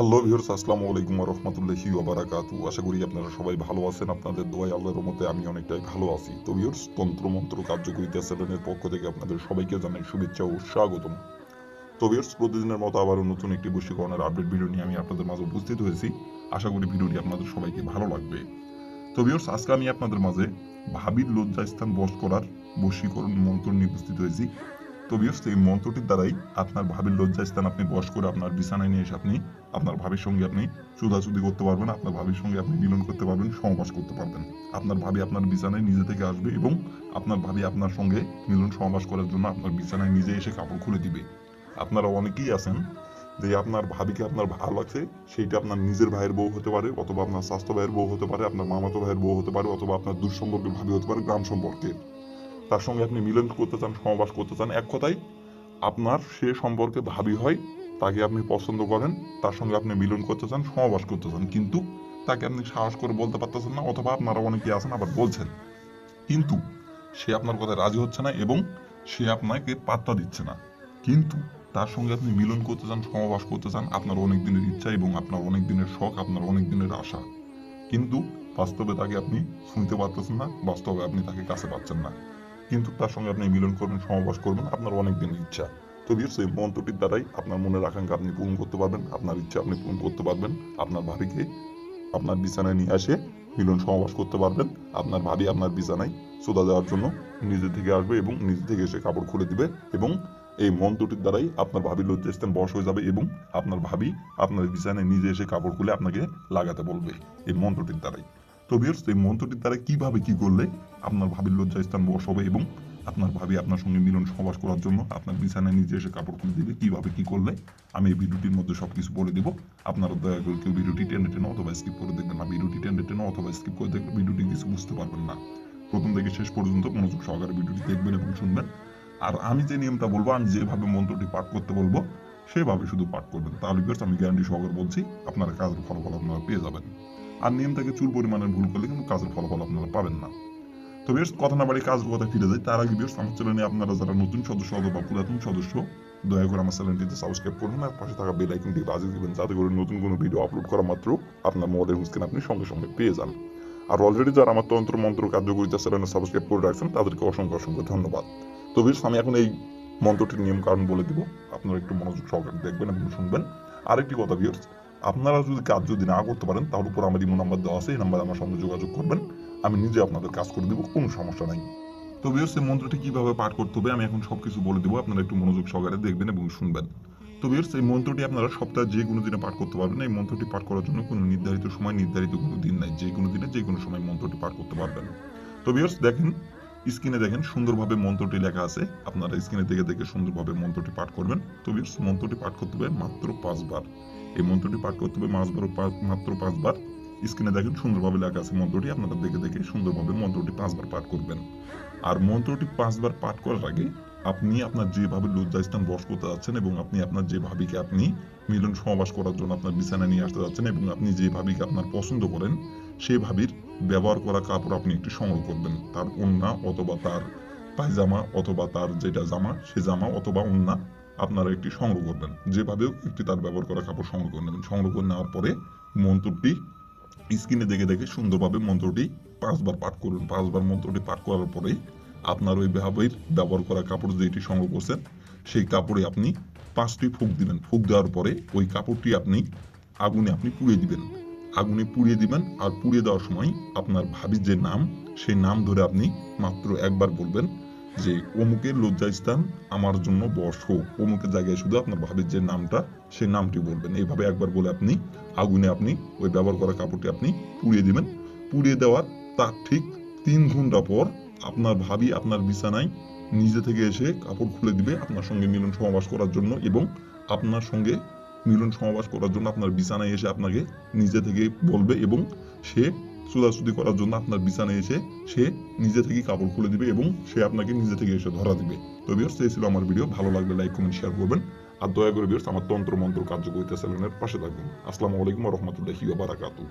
Hello viewers আসসালামু আলাইকুম রহমতুল্লাহি ওবারাকাতু আশা করি আপনারা সবাই ভালো আছেন, আপনাদের দোয়াই আল্লাহর মতে আমি অনেকটাই ভালো আছি। তো ভিউর্স তন্ত্র মন্ত্র কার্যকরিতা চ্যানেলের পক্ষ থেকে আপনাদের সবাইকে জানাই শুভেচ্ছা ও স্বাগতম। তো ভিউর্স প্রতিদিনের মতো আবারও নতুন একটি বশীকরণের আপডেট ভিডিও নিয়ে আমি আপনাদের মাঝে উপস্থিত হয়েছি। আশা করি ভিডিওটি আপনাদের সবাইকে ভালো লাগবে। তো ভিউর্স আজকে আমি আপনাদের মাঝে ভাবির লজ্জাস্থান বশ করার বশীকরণ মন্ত্র নিয়ে উপস্থিত হয়েছি। তো এই মন্ত্রটির দ্বারাই আপনার ভাবির লজ্জাস্থান আপনি বশ করে আপনার বিছানায় নিয়ে এসে আপনি আপনার সঙ্গে আপনি চুদাচুদি করতে পারবেন, আপনার সঙ্গে আপনি মিলন করতে পারবেন করতে পারবেন। আপনার ভাবি আপনার বিছানায় নিজে থেকে আসবে এবং আপনার ভাবি আপনার সঙ্গে মিলন করার জন্য আপনার বিছানায় নিজে এসে কাপড় খুলে দিবে। আপনারা অনেকেই আছেন যে আপনার ভাবিকে আপনার ভালো লাগছে, সেইটা আপনার নিজের ভাইয়ের বউ হতে পারে অথবা আপনার স্বাস্থ্য ভাইয়ের বউ হতে পারে, আপনার মামাতো ভাইয়ের বউ হতে পারে অথবা আপনার দূর সম্পর্কের ভাবি হতে পারে, গ্রাম সম্পর্কে। তার সঙ্গে আপনি মিলন করতে চান, সহবাস করতে চান, এক কথায় আপনার সে সম্পর্কে ভাবি হয়, তাকে আপনি পছন্দ করেন, তার সঙ্গে আপনি মিলন করতে চান, সহবাস করতে চান। কিন্তু তাকে আপনি সাহস করে বলতে পারতেছেন না, অথবা আপনারা অনেকে আছেন, আবার বলছেন। কিন্তু সে আপনার কথা রাজি হচ্ছে না এবং সে আপনাকে পাত্তা দিচ্ছে না। কিন্তু তার সঙ্গে আপনি মিলন করতে চান, সহবাস করতে চান, আপনার অনেক দিনের ইচ্ছা এবং আপনার অনেক দিনের শখ, আপনার অনেক দিনের আশা। কিন্তু বাস্তবে তাকে আপনি শুনতে পারতেছেন না, বাস্তবে আপনি তাকে কাছে পাচ্ছেন না। কিন্তু তার সঙ্গে আপনি মিলন করবেন সমাবাস করবেন আপনার অনেক দিনের ইচ্ছা। তো বিয়ার্স এই মন্ত্রটির দ্বারাই আপনার মনের আকাঙ্ক্ষা আপনি পূরণ করতে পারবেন, আপনার ইচ্ছা আপনি পূরণ করতে পারবেন, আপনার ভাবিকে আপনার বিছানায় নিয়ে আসে মিলন সমাবাস করতে পারবেন, আপনার ভাবি আপনার বিছানায় সোদা দেওয়ার জন্য নিজে থেকে আসবে এবং নিজে থেকে এসে কাপড় খুলে দিবে এবং এই মন্ত্রটির দ্বারাই আপনার ভাবির লজ্জাস্থান বশ হয়ে যাবে এবং আপনার ভাবি আপনার বিছানায় নিজে এসে কাপড় খুলে আপনাকে লাগাতে বলবে এই মন্ত্রটির দ্বারাই। তো এই মন্ত্রটির দ্বারা কীভাবে কি করলে আপনার ভাবির লজ্জাস্থান বশ হবে এবং আপনার ভাবি আপনার সঙ্গে মিলন সহবাস করার জন্য আপনার বিছানায় নিজে এসে কাপড় খুলে দিবে, কীভাবে কি করলে? আমি এই ভিডিওটির মধ্যে সবকিছু বলে দিব। আপনারা দয়া করে কেউ ভিডিওটি টেনে টেনে অথবা স্কিপ করে দেখবেন না। ভিডিওটি টেনে টেনে অথবা স্কিপ করে দেখলে ভিডিওটি কিছু বুঝতে পারবেন না। প্রথম থেকে শেষ পর্যন্ত মনোযোগ সহকারে ভিডিওটি দেখবেন এবং শুনবেন। আর আমি যে নিয়মটা বলব, আমি যেভাবে মন্ত্রটি পাঠ করতে বলব, সেভাবে শুধু পাঠ করবেন। তাহলে আমি গ্যারান্টি সহকারে বলছি, আপনারা কাজের ফলাফল আপনারা পেয়ে যাবেন। আর নিয়মটাকে চুল পরিমাণের ভুল করলে কিন্তু কাজের ফলাফল আপনারা পাবেন না। তো বেশ, কথা না বাড়ি কাজের কথা ফিরে যায় তার আগে বেশ, আমার চ্যানেলে আপনারা যারা নতুন সদস্য অথবা পুরাতন সদস্য, দয়া করে আমার চ্যানেলটিতে সাবস্ক্রাইব করুন আর পাশে থাকা বেল আইকনটি বাজিয়ে দিবেন, যাতে করে নতুন কোনো ভিডিও আপলোড করা মাত্র আপনার মোবাইলের হুস্কেন আপনি সঙ্গে সঙ্গে পেয়ে যান। আর অলরেডি যারা আমার তন্ত্র, মন্ত্র, কার্যকরিতা চ্যানেলে সাবস্ক্রাইব করে রাখছেন, তাদেরকে অসংখ্য অসংখ্য ধন্যবাদ। তো বেশ, আমি এখন এই মন্ত্রটির নিয়ম কারণ বলে দিব। আপনারা একটু মনোযোগ সহকারে দেখবেন এবং শুনবেন। আরেকটি কথা ভিউর্স আপনারা যদি কাজ যদি না করতে পারেন, তাহলে উপর আমার ইমো নাম্বার দেওয়া আছে, এই নাম্বারে আমার সঙ্গে যোগাযোগ করবেন। আমি নিজে আপনাদের কাজ করে দেবো, কোনো সমস্যা নাই। তো ভিউর্স এই মন্ত্রটি কীভাবে পাঠ করতে হবে, আমি এখন সবকিছু বলে দেবো, আপনারা একটু মনোযোগ সহকারে দেখবেন এবং শুনবেন। তো ভিউর্স এই মন্ত্রটি আপনারা সপ্তাহে যে কোনো দিনে পাঠ করতে পারবেন, এই মন্ত্রটি পাঠ করার জন্য কোনো নির্ধারিত সময়, নির্ধারিত কোনো দিন নাই, যে কোনো দিনে যে কোনো সময় মন্ত্রটি পাঠ করতে পারবেন। তো ভিউর্স দেখেন স্ক্রিনে দেখেন, সুন্দরভাবে মন্ত্রটি লেখা আছে। আপনারা স্ক্রিনে দেখে দেখে সুন্দরভাবে মন্ত্রটি পাঠ করবেন। তো ভিউর্স মন্ত্রটি পাঠ করতে হবে মাত্র পাঁচবার। এই মন্ত্রটি পাঠ করতে হবে মাসবার মাত্র পাঁচবার। স্ক্রিনে দেখেন, সুন্দরভাবে লেখা আছে মন্ত্রটি। আপনারা দেখে দেখে সুন্দরভাবে মন্ত্রটি পাঁচবার পাঠ করবেন। আর মন্ত্রটি পাঁচবার পাঠ করার আগে আপনি আপনার যেভাবে লজ্জাস্থান বস করতে যাচ্ছেন এবং আপনি আপনার যে ভাবিকে আপনি মিলন সমাবাস করার জন্য আপনার বিছানায় নিয়ে আসতে যাচ্ছেন এবং আপনি যে ভাবিকে আপনার পছন্দ করেন সেই ভাবির ব্যবহার করা কাপড় আপনি একটু সংগ্রহ করবেন। তার ওন্না অথবা তার পায়জামা অথবা তার যেটা জামা, সে জামা অথবা ওন্না আপনারা একটি সংগ্রহ করবেন। যেভাবেও একটি তার ব্যবহার করা কাপড় সংগ্রহ করে নেবেন। সংগ্রহ করে নেওয়ার পরে মন্ত্রটি স্ক্রিনে দেখে দেখে সুন্দরভাবে মন্ত্রটি পাঁচবার পাঠ করুন। পাঁচবার মন্ত্রটি পাঠ করার পরে আপনার ওই ভাবের ব্যবহার করা কাপড় যেটি সংগ্রহ করছেন, সেই কাপড়ে আপনি পাঁচটি ফুক দিবেন। ফুক দেওয়ার পরে ওই কাপড়টি আপনি আগুনে আপনি পুড়িয়ে দিবেন। আগুনে পুড়িয়ে দিবেন আর পুড়িয়ে দেওয়ার সময় আপনার ভাবির যে নাম, সেই নাম ধরে আপনি মাত্র একবার বলবেন যে অমুকের লজ্জাস্থান আমার জন্য হোক অমুকের জায়গায় শুধু আপনার ভাবির যে নামটা, সেই নামটি বলবেন। এইভাবে একবার বলে আপনি আগুনে আপনি ওই ব্যবহার করা কাপড়টি আপনি পুড়িয়ে দিবেন। পুড়িয়ে দেওয়ার তার ঠিক তিন ঘণ্টা পর আপনার ভাবি আপনার বিছানায় নিজে থেকে এসে কাপড় খুলে দিবে আপনার সঙ্গে মিলন সমাবাস করার জন্য এবং আপনার সঙ্গে মিলন সমাবাস করার জন্য আপনার বিছানায় এসে আপনাকে নিজে থেকে বলবে এবং সে চুদাচুদি করার জন্য আপনার বিছানায় এসে সে নিজে থেকে কাপড় খুলে দিবে এবং সে আপনাকে নিজে থেকে এসে ধরা দিবে। তো বিয়ার্স এই ছিল আমার ভিডিও ভালো লাগলে লাইক কমেন্ট শেয়ার করবেন। আর দয়া করে বিয়ার্স আমার তন্ত্র মন্ত্র কার্যকরিতা চ্যানেলের পাশে থাকবেন। আসসালামু আলাইকুম রহমতুল্লাহি বারাকাতু